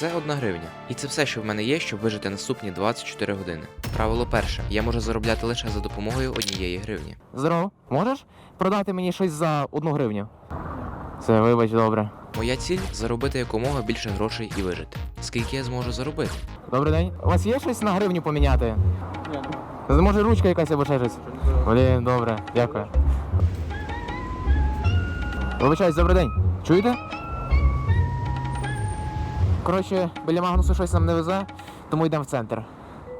Це одна гривня. І це все, що в мене є, щоб вижити наступні 24 години. Правило перше: я можу заробляти лише за допомогою однієї гривні. Здорово, можеш продати мені щось за одну гривню? Це вибач, добре. Моя ціль заробити якомога більше грошей і вижити. Скільки я зможу заробити? Добрий день. У вас є щось на гривню поміняти? Може ручка якась або ще щось? Блін, добре, дякую. Вибачаюсь, добрий день. Чуєте? Коротше, біля Магнусу щось нам не везе, тому йдемо в центр.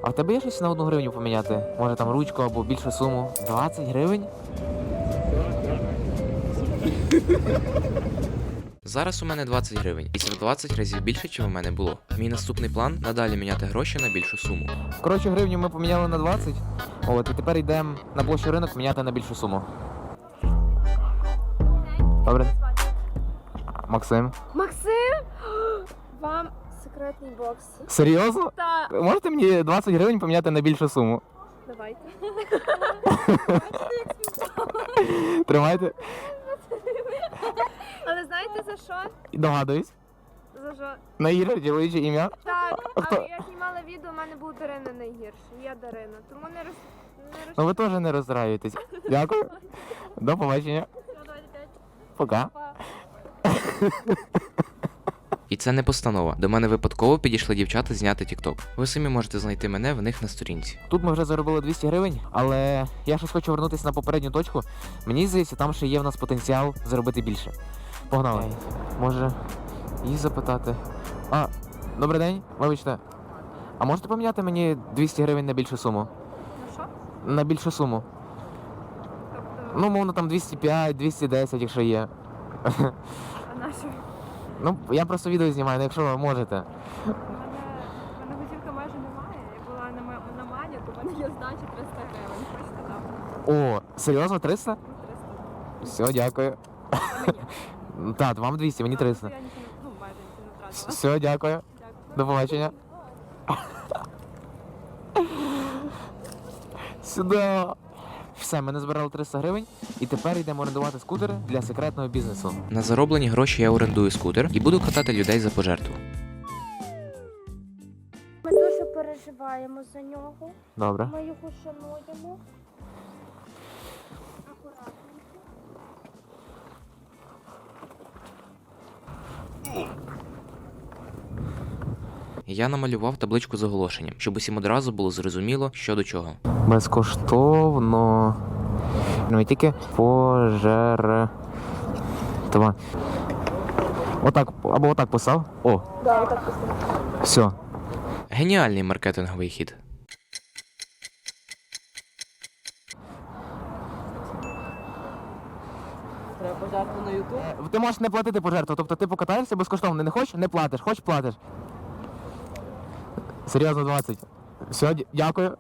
А в тебе є щось на одну гривню поміняти? Може там ручку або більшу суму? 20 гривень? Зараз у мене 20 гривень, і це в 20 разів більше, чим у мене було. Мій наступний план надалі міняти гроші на більшу суму. Коротше, гривню ми поміняли на 20. От, і тепер йдемо на площу ринок міняти на більшу суму. Добре. Максим. Максим! Секретний бокс. Серйозно? Та Можете мені 20 гривень поміняти на більшу суму? давайте. Тримайте. Але знаєте за що? Догадуюсь. За що? Найгірше чоловіче ім'я. Так, хто? але я знімала відео, у мене був Дарина найгірший. Я Дарина. Тому не роз... не роз... Ну ви теж не розстраюєтесь. Дякую. До побачення. Все, давайте п'ять. Пока. Па. І це не постанова. До мене випадково підійшли дівчата зняти TikTok. Ви самі можете знайти мене в них на сторінці. Тут ми вже заробили 200 гривень, але я щось хочу вернутися на попередню точку. Мені здається, там ще є в нас потенціал заробити більше. Погнали. Може, її запитати. А, добрий день, вибачте. А можете поміняти мені 200 гривень на більшу суму? Ну що? На більшу суму. Тобто, Ну, мовно, там 205, 210, якщо є. а на що? Ну, я просто відео знімаю, ну якщо ви можете. У мене, готівка майже немає. Я була на, ма- на мані, то в мене є здача 300 гривень. Хочете дам? О, серйозно, 300? Ну, 300. Все, дякую. Так, вам 200, мені 300. Я нічого, не- ну, майже нічого не втратила. Все, дякую. Дякую. До побачення. Сюди. Все, ми назбирали 300 гривень і тепер йдемо орендувати скутер для секретного бізнесу. На зароблені гроші я орендую скутер і буду катати людей за пожертву. Ми дуже переживаємо за нього. Добре. Ми його шануємо. Я намалював табличку з оголошенням, щоб усім одразу було зрозуміло, що до чого. Безкоштовно. Ну і тільки пожертва. Отак, або отак писав. О, Да, отак поставлю. все. Геніальний маркетинговий хід. Е, Ти можеш не платити пожертву, тобто ти покатаєшся безкоштовно, не хочеш, не платиш, хочеш платиш. Серйозно 20. Все, дя- дякую.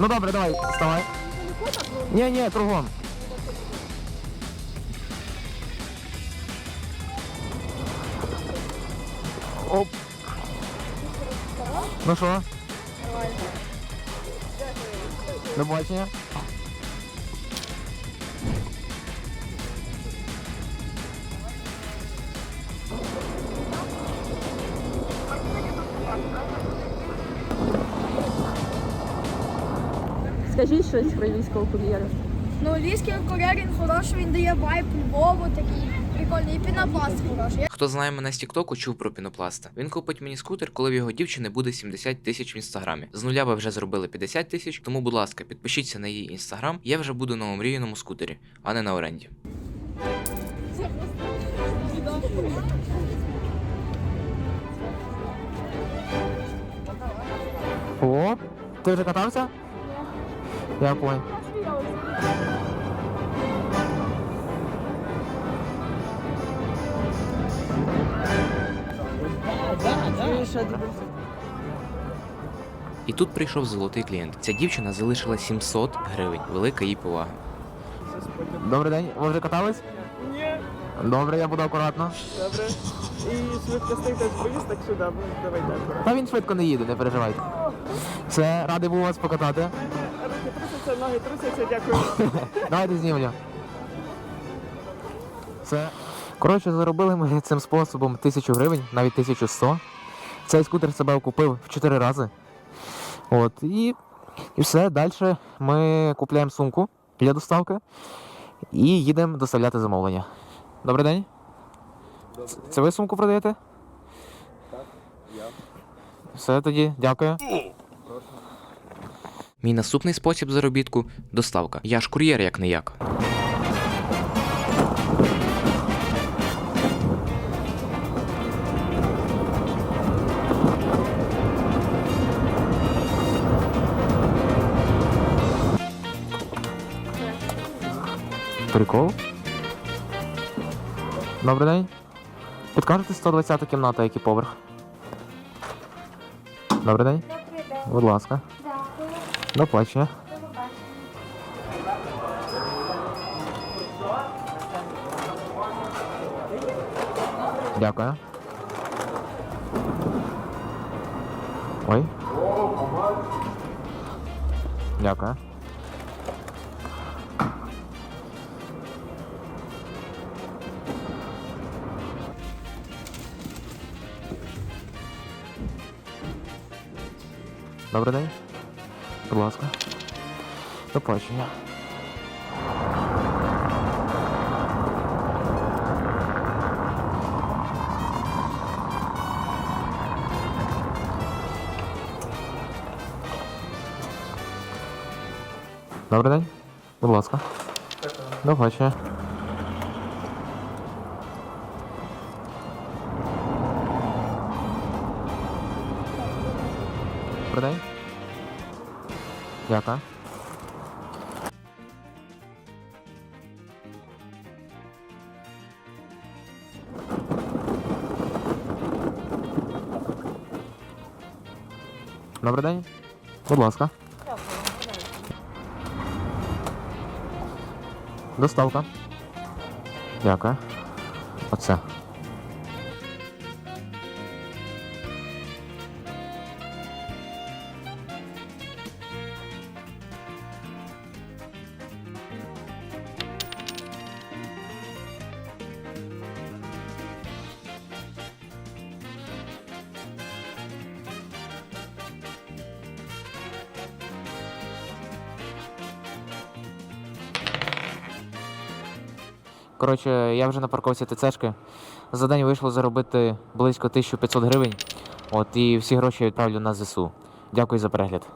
Ну добре, давай, вставай. Ні, ні, кругом. Оп. Ну що? До побачення. Скажіть щось про львівського кур'єра. Ну, львівський кур'єр він хороший, він дає вайб Львову, такий прикольний. І пінопласт хороший. Хто знає мене з Тіктоку, чув про пінопласта. Він купить мені скутер, коли в його дівчини буде 70 тисяч в інстаграмі. З нуля ви вже зробили 50 тисяч, тому, будь ласка, підпишіться на її інстаграм. Я вже буду на омріяному скутері, а не на оренді. О, ти вже катався? Я понял. І тут прийшов золотий клієнт. Ця дівчина залишила 700 гривень. Велика їй повага. Добрий день, ви вже катались? Ні, Добре, я буду акуратно. добре. І швидкостей теж боюсь, так що да, ну, давайте акуратно. Та він швидко не їде, не переживайте. Все, радий був вас покатати. Руки трусяться, ноги трусяться, дякую. Давайте знімлю. Все. Коротше, заробили ми цим способом 1000 гривень, навіть 1100. Цей скутер себе окупив в 4 рази. От, і, і все. Далі ми купляємо сумку для доставки і їдемо доставляти замовлення. Добрий день. Це- Це ви сумку продаєте? Так, я. Все тоді, дякую. Мій наступний спосіб заробітку доставка. Я ж кур'єр як не як. Прикол. Добрий день. Підкажете 120 кімната, який поверх? Добрий день. Добрий день. Будь ласка. Дякую. До побачення. Дякую. Ой. Дякую. Добрий день. Будь ласка. До побачення. Добрий день. Будь ласка. До побачення. День. Дякую. Добрий день. Будь ласка. Доставка. Дякую. Оце. Коротше, я вже на парковці ТЦшки. За день вийшло заробити близько 1500 гривень. От і всі гроші відправлю на ЗСУ. Дякую за перегляд.